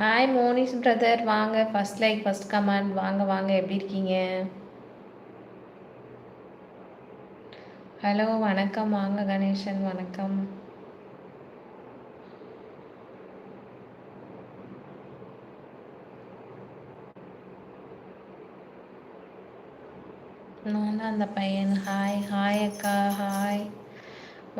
Hi Monish brother வாங்க. First like first comment வாங்க வாங்க. எப்படி இருக்கீங்க? ஹலோ வணக்கம். வாங்க கணேசன். வணக்கம். நான் தான் அந்த பையன். ஹாய் ஹாய் அக்கா. ஹாய்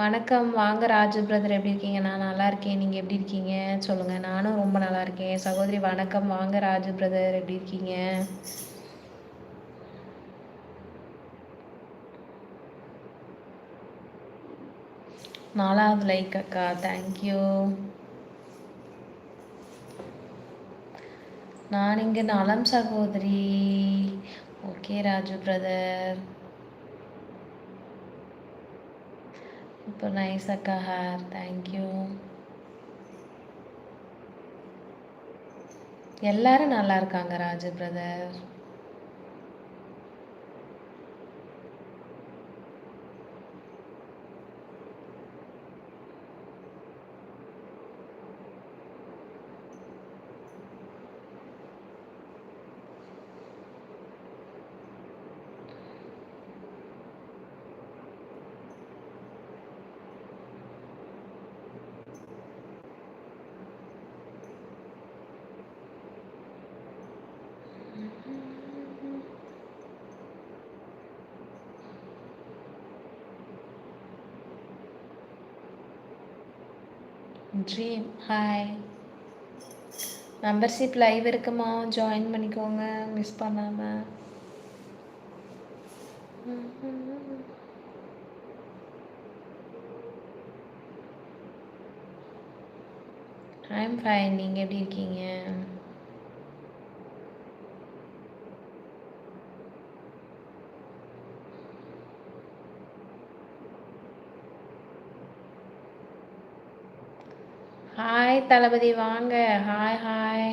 வணக்கம். வாங்க ராஜு பிரதர் எப்படி இருக்கீங்க? நான் நல்லா இருக்கேன். நீங்கள் எப்படி இருக்கீங்க? சொல்லுங்கள் நானும் ரொம்ப நல்லா இருக்கேன். சகோதரி வணக்கம். வாங்க ராஜு பிரதர் எப்படி இருக்கீங்க? நாலாவது லைக் அக்கா. தேங்க்யூ நான் இங்கே நலம் சகோதரி. ஓகே ராஜு பிரதர் இப்போ நைஸ் அக்கா ஹேர்? தேங்க்யூ எல்லாரும் நல்லா இருக்காங்க Raju brother dream hi membership live இருக்குமா? ஜாயின் பண்ணிக்கோங்க. மிஸ் பண்ணாமல் ஐம் ஃபைன் நீங்கள் எப்படி இருக்கீங்க ஹாய் தளபதி வாங்க. ஹாய் ஹாய்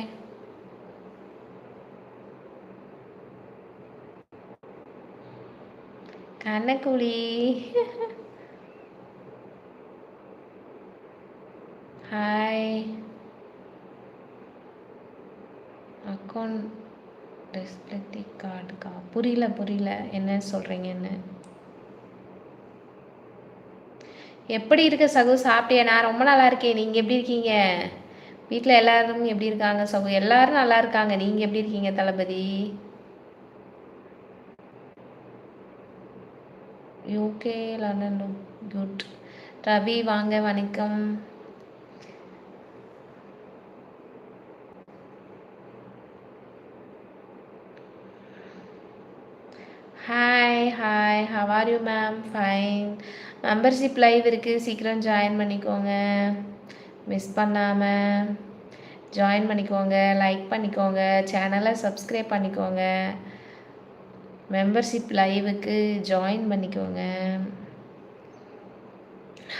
கண்ணக்குழி ஹாய் அக்கௌண்ட் டிஸ்பிளே கார்டுக்கா புரியல புரியல. என்ன சொல்கிறீங்கன்னு எப்படி இருக்க சகு? சாப்பிட்டியா? நான் ரொம்ப நல்லா இருக்கேன். நீங்கள் எப்படி இருக்கீங்க? வீட்டில் எல்லாரும் எப்படி இருக்காங்க சகு? எல்லாரும் நல்லா இருக்காங்க. நீங்கள் எப்படி இருக்கீங்க Thalapathy? UK London good Ravi வாங்க வணக்கம். Hi hi how are you ma'am fine membership live இருக்குது சீக்கிரம் ஜாயின் பண்ணிக்கோங்க. மிஸ் பண்ணாமல் ஜாயின் பண்ணிக்கோங்க. லைக் பண்ணிக்கோங்க. சேனலை சப்ஸ்கிரைப் பண்ணிக்கோங்க. மெம்பர்ஷிப் லைவுக்கு ஜாயின் பண்ணிக்கோங்க.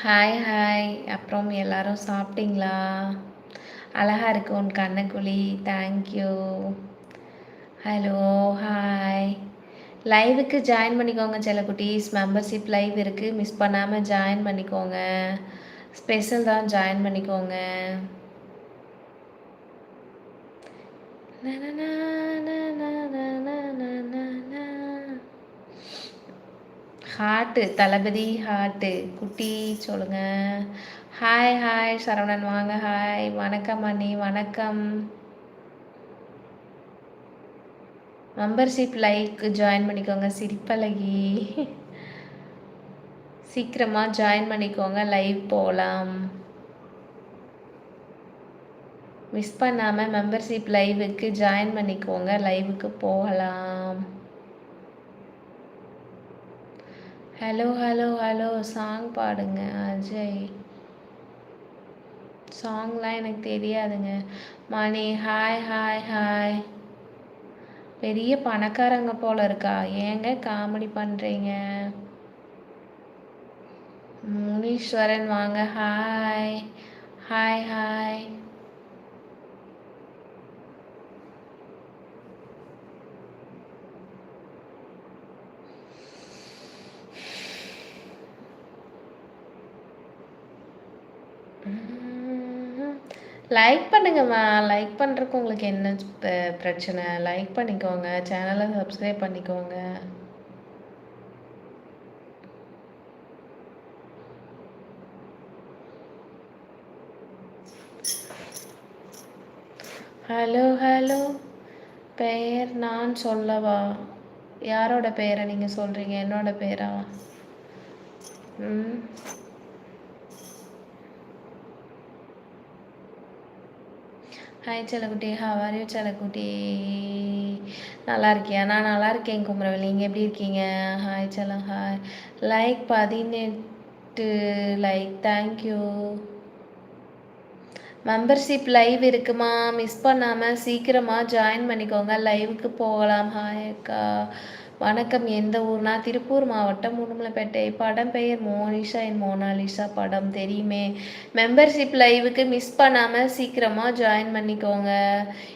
ஹாய் ஹாய் அப்புறம் எல்லாரும் சாப்பிட்டீங்களா? அழகாக இருக்கு உன் கண்ணக்குழி. தேங்க்யூ ஹலோ ஹாய் லைவுக்கு ஜாயின் பண்ணிக்கோங்க செல்லக்குட்டீஸ் மெம்பர்ஷிப் லைவ் இருக்குது மிஸ் பண்ணாமல் ஜாயின் பண்ணிக்கோங்க. ஸ்பெஷல் தான் ஜாயின் பண்ணிக்கோங்க. ஹார்ட்டு தளபதி ஹார்ட்டு குட்டி சொல்லுங்க. Hi hi Saravanan. வாங்க ஹாய் வணக்கம் அண்ணி. வணக்கம். மெம்பர்ஷிப் லைக் ஜாயின் பண்ணிக்கோங்க சிரிப்பழகி. சீக்கிரமாக ஜாயின் பண்ணிக்கோங்க லைவ் போகலாம் மிஸ் பண்ணாமல் மெம்பர்ஷிப் லைவுக்கு ஜாயின் பண்ணிக்கோங்க லைவுக்கு போகலாம். ஹலோ ஹலோ ஹலோ சாங் பாடுங்க அஜய். சாங்லாம் எனக்கு தெரியாதுங்க. மணி ஹாய் ஹாய் ஹாய் பெரிய பணக்காரங்க போல இருக்கா? ஏங்க காமெடி பண்ணுறீங்க முனீஸ்வரன் வாங்க. ஹாய் ஹாய் ஹாய் லைக் பண்ணுங்கம்மா. லைக் பண்ணுறக்கு உங்களுக்கு என்ன பிரச்சனை? லைக் பண்ணிக்கோங்க. சேனலை சப்ஸ்கிரைப் பண்ணிக்கோங்க. ஹலோ ஹலோ பெயர் நான் சொல்லவா? யாரோட பெயரை நீங்கள் சொல்கிறீங்க என்னோட பெயரா? ம். ஹாய் செல்லக்குட்டி ஹவாரியோ செல்லக்குட்டி நல்லா இருக்கியா நான் நல்லா இருக்கேன் குமரவேல் நீங்கள் எப்படி இருக்கீங்க? ஹாய் செல்லம் ஹாய் லைக் பதினெட்டு like thank you membership live இருக்குமா? மிஸ் பண்ணாமல் சீக்கிரமாக ஜாயின் பண்ணிக்கோங்க. லைவுக்கு போகலாம். ஹாய் அக்கா. வணக்கம். எந்த ஊர்னா திருப்பூர் மாவட்டம் உடுமலைப்பேட்டை படம் பெயர் மோனிஷா. என் மோனாலிஷா படம் தெரியுமே. மெம்பர்ஷிப் லைவுக்கு மிஸ் பண்ணாமல் சீக்கிரமாக ஜாயின் பண்ணிக்கோங்க.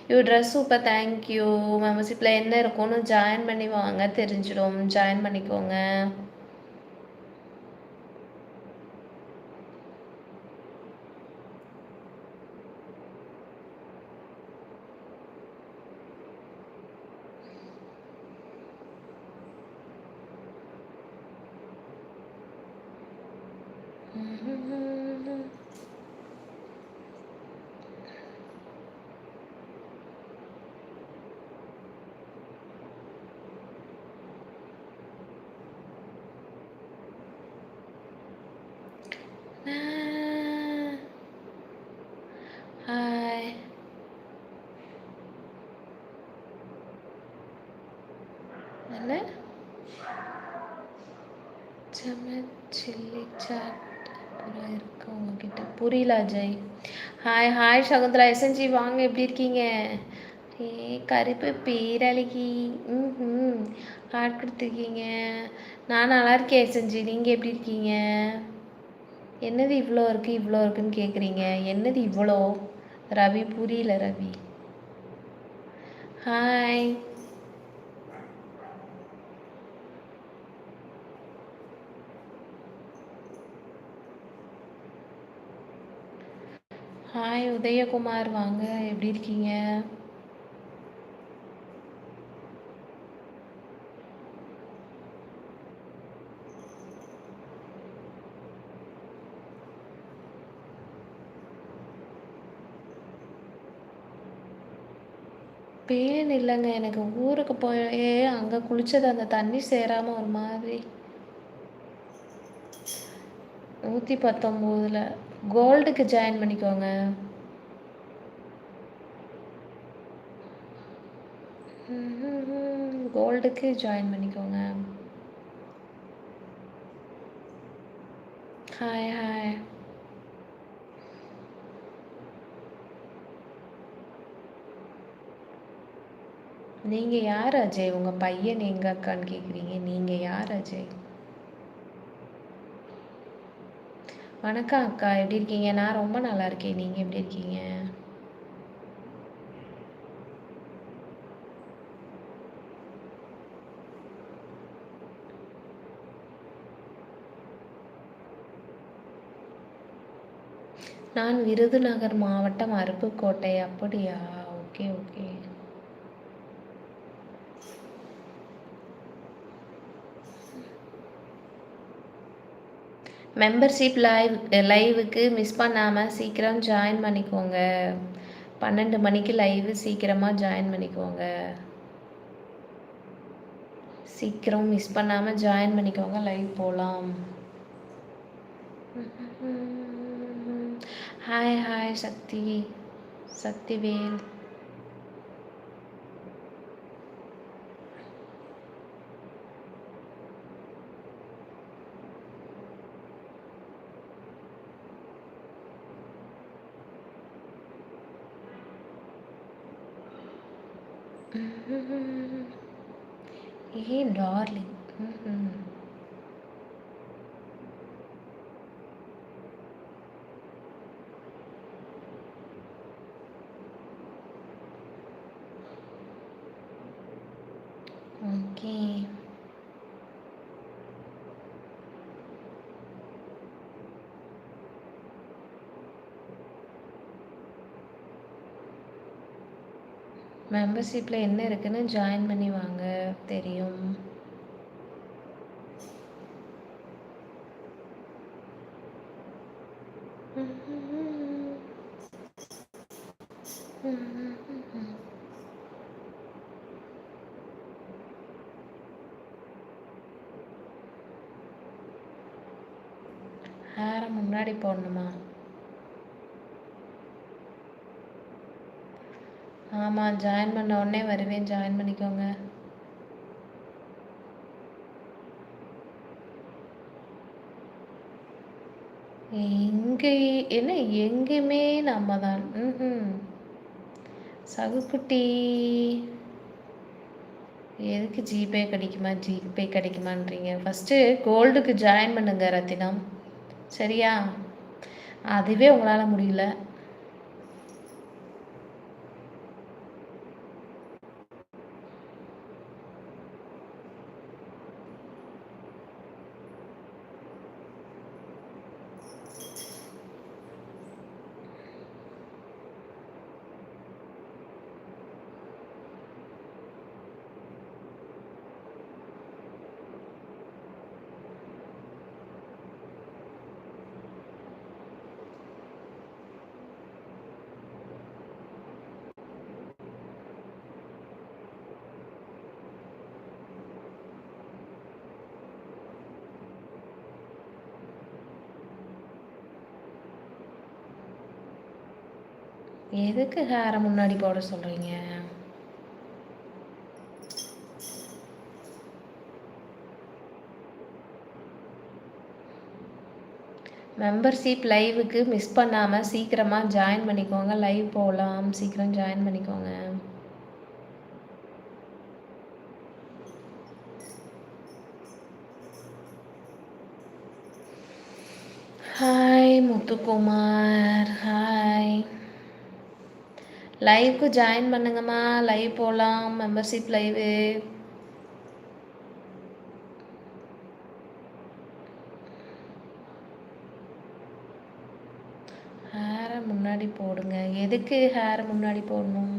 You dress super thank you மெம்பர்ஷிப்பில் என்ன இருக்கும்னு ஜாயின் பண்ணி வாங்க. தெரிஞ்சிடும். ஜாயின் பண்ணிக்கோங்க. என்ன? செம்ம சில்லி சாட். அப்புறம் இருக்கு உங்ககிட்ட. புரியல Ajay. Hi hi Sakunthara SNG வாங்க. எப்படி இருக்கீங்க? ஏ கருப்பு பேரழகி. ம் ம் ஹார்ட் கொடுத்துருக்கீங்க நான் நல்லா இருக்கேன் எஸ்என்ஜி நீங்கள் எப்படி இருக்கீங்க? என்னது இவ்வளோ இருக்குது இவ்வளோ இருக்குன்னு கேட்குறீங்க என்னது இவ்வளோ ரவி புரியல ரவி. Hi hi Udhayakumar. வாங்க. எப்படி இருக்கீங்க? பேன் இல்லைங்க. எனக்கு ஊருக்கு போய் அங்கே குளிச்சது அந்த தண்ணி சேராமல் ஒரு மாதிரி. நூற்றி பத்தொம்போதில். கோல்டுக்கு ஜாயின் பண்ணிக்கோங்க. கோல்டுக்கு ஜாயின் பண்ணிக்கோங்க. ஹாய் ஹாய் நீங்கள் யார் அஜய்? உங்கள் பையன் எங்கள் அக்கான்னு கேட்குறீங்க நீங்கள் யார் அஜய்? வணக்கம் அக்கா. எப்படி இருக்கீங்க? நான் ரொம்ப நல்லா இருக்கேன். நீங்கள் எப்படி இருக்கீங்க? நான் விருதுநகர் மாவட்டம் அருப்புக்கோட்டை. அப்படியா? Okay okay. மெம்பர்ஷிப் லைவ் லைவுக்கு மிஸ் பண்ணாமல் சீக்கிரம் ஜாயின் பண்ணிக்கோங்க. பன்னெண்டு மணிக்கு லைவு சீக்கிரமாக ஜாயின் பண்ணிக்கோங்க. சீக்கிரம் மிஸ் பண்ணாமல் ஜாயின் பண்ணிக்கோங்க லைவ் போகலாம் ஹாய் ஹாய் சக்தி. சக்திவேல். ஏன் டார்லிங் ஓகே மெம்பர்ஷிப்பில் என்ன இருக்குன்னு ஜாயின் பண்ணி வாங்க. தெரியும். ஹேரை முன்னாடி போடணுமா? ஆமாம் ஜாயின் பண்ண உடனே வருவேன். ஜாயின் பண்ணிக்கோங்க. எங்கே என்ன எங்கேயுமே நம்ம தான் ம் சகுக்குட்டி. எதுக்கு ஜிபே கிடைக்குமா ஜிபே கிடைக்குமான்றீங்க. ஃபஸ்ட்டு கோல்டுக்கு ஜாயின் பண்ணுங்க ரத்தினம். சரியா? அதுவே உங்களால் முடியல. எதுக்கு ஹேரை முன்னாடி போட சொல்கிறீங்க மெம்பர்ஷிப் லைவுக்கு மிஸ் பண்ணாமல் சீக்கிரமாக ஜாயின் பண்ணிக்கோங்க. லைவ் போகலாம் சீக்கிரம் ஜாயின் பண்ணிக்கோங்க. ஹாய் முத்துக்குமார். ஹாய் லைவ்க்கு ஜாயின் பண்ணுங்கம்மா. லைவ் போகலாம் மெம்பர்ஷிப் லைவு ஹேரை முன்னாடி போடுங்க. எதுக்கு ஹேரை முன்னாடி போடணும்?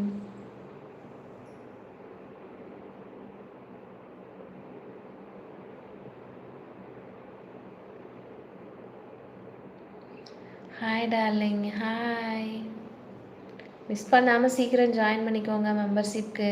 ஹாய் டார்லிங் ஹாய் மிஸ் பண்ணாமல் சீக்கிரம் ஜாயின் பண்ணிக்கோங்க மெம்பர்ஷிப்க்கு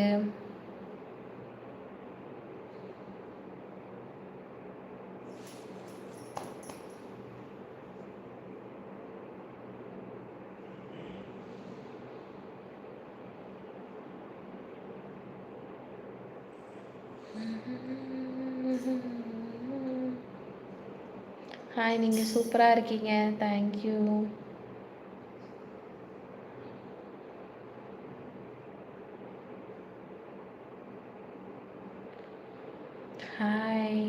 ஹாய் நீங்கள் சூப்பராக இருக்கீங்க. தேங்க்யூ ஹாய்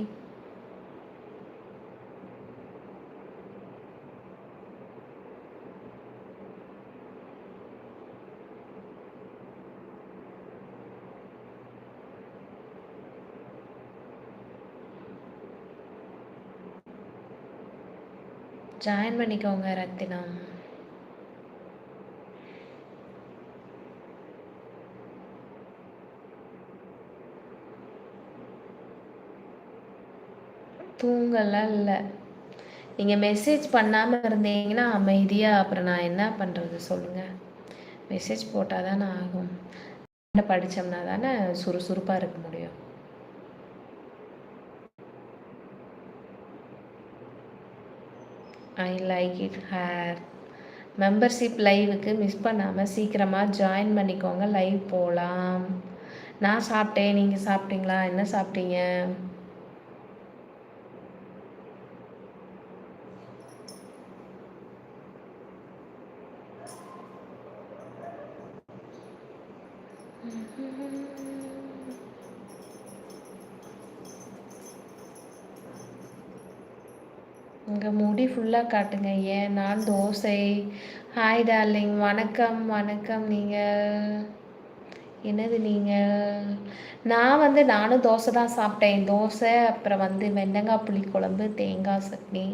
ஜாயின் பண்ணிக்கோங்க ரத்தினம். தூங்கலாம் இல்லை நீங்கள் மெசேஜ் பண்ணாமல் இருந்தீங்கன்னா அமைதியாக அப்புறம் நான் என்ன பண்ணுறது சொல்லுங்கள் மெசேஜ் போட்டால் தானே ஆகும். படித்தோம்னா தானே சுறுசுறுப்பாக இருக்க முடியும். I like it hair membership லைவுக்கு மிஸ் பண்ணாமல் சீக்கிரமாக ஜாயின் பண்ணிக்கோங்க. லைவ் போகலாம் நான் சாப்பிட்டேன். நீங்கள் சாப்பிட்டீங்களா? என்ன சாப்பிட்டீங்க? Mm-hmm. உங்கள் முடி ஃபுல்லாக காட்டுங்க. ஏன்? நான் தோசை. ஹாய் டார்லிங் வணக்கம் வணக்கம் நீங்கள் என்னது நீங்கள் நான் வந்து நானும் தோசை தான் சாப்பிட்டேன். தோசை அப்புறம் வந்து வெண்டங்காய் புளி குழம்பு தேங்காய் சட்னி.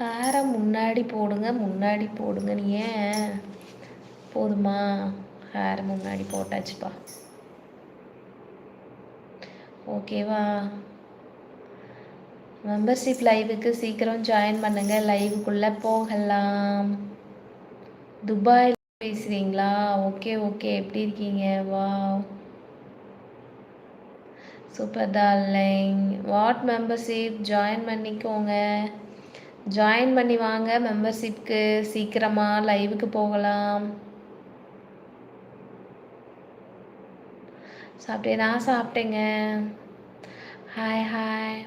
ஹேரை முன்னாடி போடுங்க முன்னாடி போடுங்கன்னு. ஏன்? போதுமா? ஹேர் முன்னாடி போட்டாச்சுப்பா. ஓகேவா மெம்பர்ஷிப் லைவுக்கு சீக்கிரம் ஜாயின் பண்ணுங்க. லைவுக்குள்ளே போகலாம். துபாயில் பேசுகிறீங்களா ஓகே ஓகே எப்படி இருக்கீங்க? வா super darling what membership join பண்ணிக்கோங்க. ஜாயின் பண்ணி வாங்க. மெம்பர்ஷிப்க்கு சீக்கிரமாக லைவுக்கு போகலாம். சாப்பிட்டேன்? நான் சாப்பிட்டேங்க. ஹாய் ஹாய்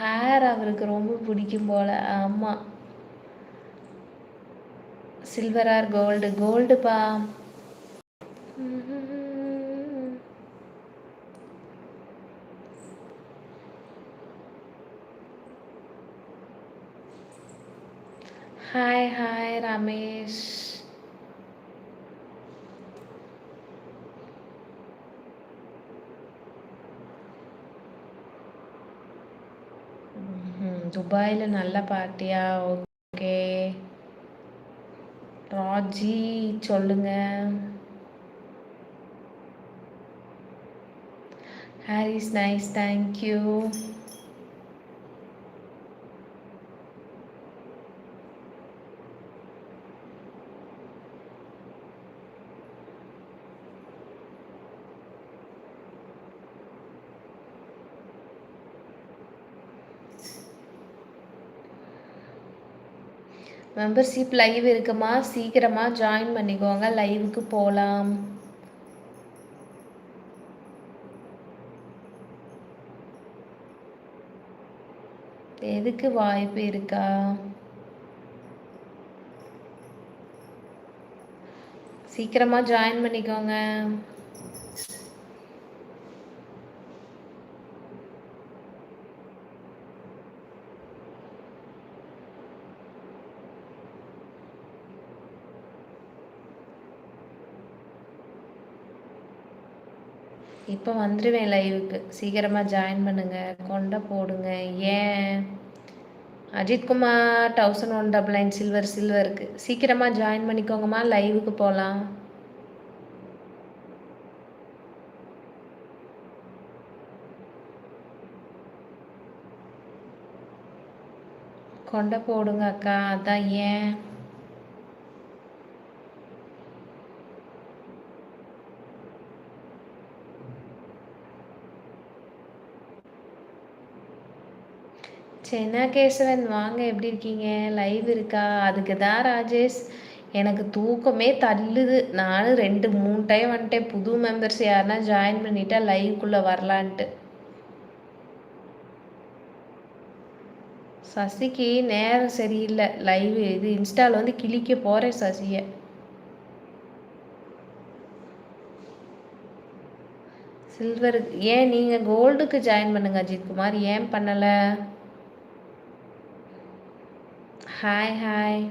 ஹேர் அவருக்கு ரொம்ப பிடிக்கும் போல். ஆமாம் சில்வர் ஆர் கோல்டு கோல்டுப்பா ஹாய் ஹாய் ரமேஷ் துபாயில் நல்ல பார்ட்டியா ஓகே. ராஜி சொல்லுங்க. Harris nice thank you. Membership live இருக்குமா? சீக்கிரமாக ஜாயின் பண்ணிக்கோங்க. லைவுக்கு போகலாம் எதுக்கு வாய்ப்பு இருக்கா? சீக்கிரமாக ஜாயின் பண்ணிக்கோங்க. இப்போ வந்துடுவேன் லைவுக்கு சீக்கிரமாக ஜாயின் பண்ணுங்கள் கொண்டை போடுங்க. ஏன்? Ajithkumar thousand one double nine silver சில்வருக்கு சீக்கிரமாக ஜாயின் பண்ணிக்கோங்கம்மா. லைவுக்கு போகலாம் கொண்ட போடுங்க அக்கா. அதான் ஏன்? கேசவன்? வாங்க எப்படி இருக்கீங்க? லைவ் இருக்கா? அதுக்கு தான் ராஜேஷ். எனக்கு தூக்கமே தள்ளுது. நானும் ரெண்டு மூணு டைம் வந்துட்டேன். புது மெம்பர்ஸ் யாருன்னா ஜாயின் பண்ணிட்டா லைவ்க்குள்ளே வரலான்ட்டு. சசிக்கு நேரம் சரியில்லை. லைவ் இது இன்ஸ்டாவில் வந்து கிளிக்க போகிறேன் சசியை. சில்வருக்கு ஏன் நீங்கள் கோல்டுக்கு ஜாயின் பண்ணுங்க அஜித்குமார்? ஏன் பண்ணலை? ஹாய் ஹாய்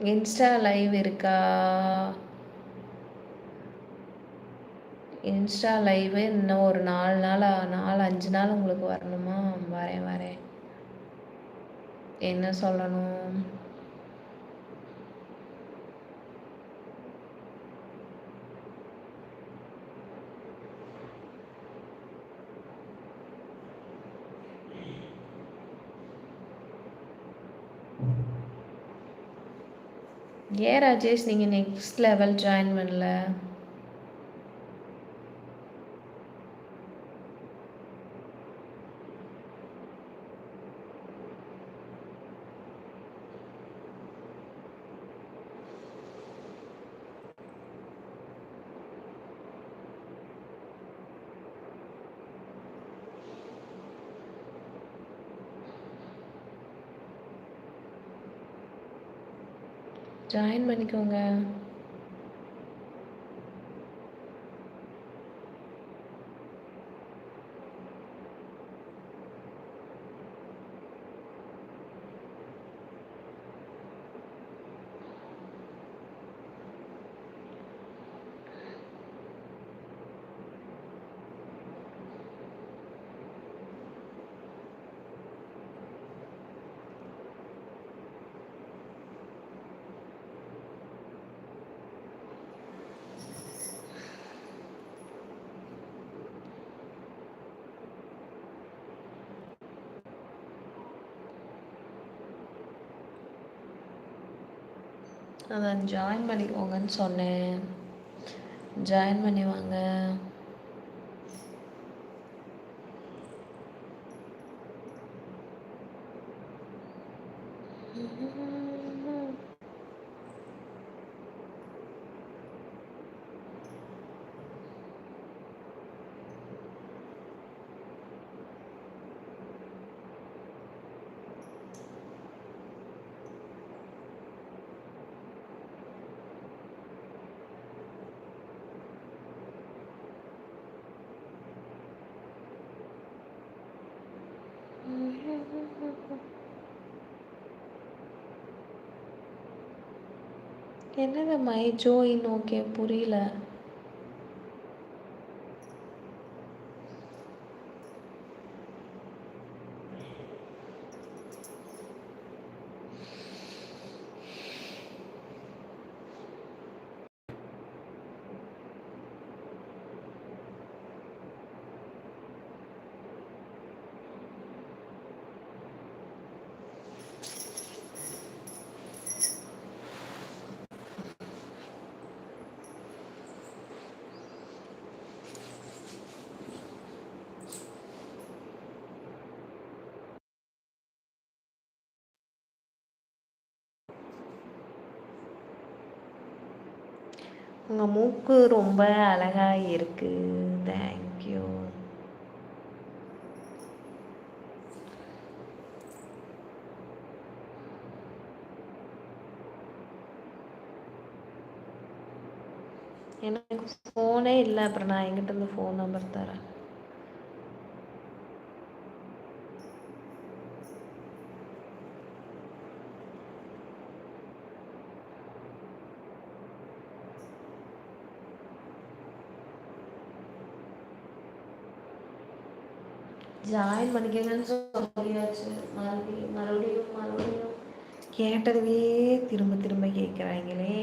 இன்ஸ்டா லைவ் இருக்கா? இன்ஸ்டா லைவு இன்னும் ஒரு நாலு நாள் நாலு அஞ்சு நாள் உங்களுக்கு வரணுமா? வரேன் வரேன். என்ன சொல்லணும்? ஏன் ராஜேஷ் நீங்கள் நெக்ஸ்ட் லெவல் ஜாயின் பண்ணல? ஜாயின் பண்ணிக்கோங்க. அதான் ஜாயின் பண்ணிக்கோங்கன்னு சொன்னேன். ஜாயின் பண்ணி வாங்க என்னது மை ஜோயின்? ஓகே புரியல. உங்கள் மூக்கு ரொம்ப அழகாக இருக்குது தேங்க்யூ எனக்கு ஃபோனே இல்லை. அப்புறம் நான் எங்கிட்ட இருந்து ஃபோன் நம்பர் தரேன். ஜாயின் பண்ணிக்கங்கன்னு சொல்லியாச்சு. மறுபடியும் மறுபடியும் மறுபடியும். கேட்டதுவே திரும்ப திரும்ப கேட்குறாங்களே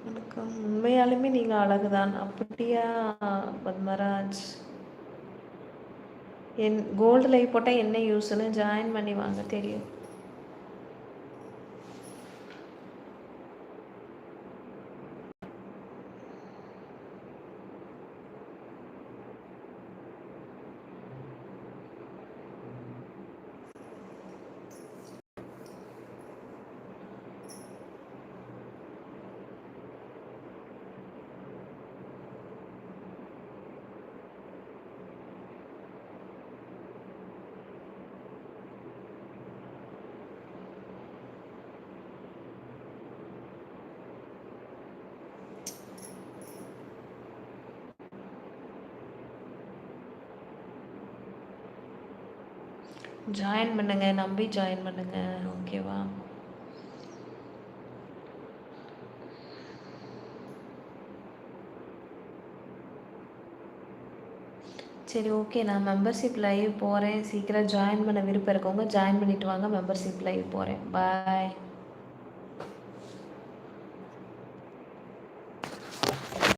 எனக்கு உண்மையாலுமே நீங்கள் அழகுதான். அப்படியா பத்மராஜ்? என் கோல்டு லைஃப் போட்டால் என்ன யூஸ்ன்னு ஜாயின் பண்ணி வாங்க தெரியும். ஜாயின் பண்ணுங்க நம்பி ஜாயின் பண்ணுங்க. ஓகேவா சரி ஓகே நான் மெம்பர்ஷிப் லைவ் போகிறேன் சீக்கிரம் ஜாயின் பண்ண விருப்பம் இருக்கவங்க ஜாயின் பண்ணிவிட்டு வாங்க மெம்பர்ஷிப் லைவ் போகிறேன் பாய்